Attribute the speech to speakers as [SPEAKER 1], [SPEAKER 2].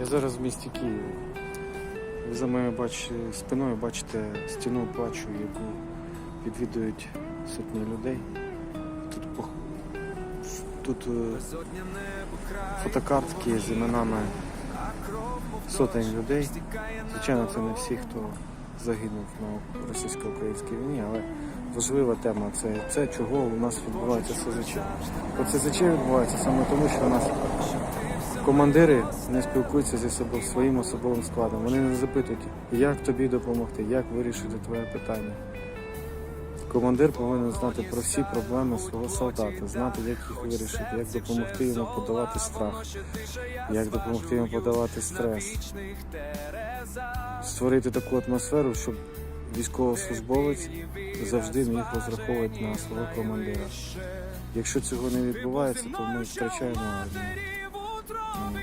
[SPEAKER 1] Я зараз в місті Києві. Ви за моєю бач... спиною бачите стіну плачу, яку відвідують сотні людей. Тут, Тут е, фотокартки з іменами сотень людей. Звичайно, це не всі, хто загинув на російсько-українській війні, але важлива тема це, це чого у нас відбувається СЗЧ. СЗЧ відбувається саме тому, що у нас командири не спілкуються зі собою своїм особовим складом. Вони не запитують, як тобі допомогти, як вирішити твоє питання. Командир повинен знати про всі проблеми свого солдата, знати, як їх вирішити, як допомогти йому подолати страх, як допомогти йому подолати стрес, створити таку атмосферу, щоб військовослужбовець завжди міг розраховувати на свого командира. Якщо цього не відбувається, то ми втрачаємо армію. 我最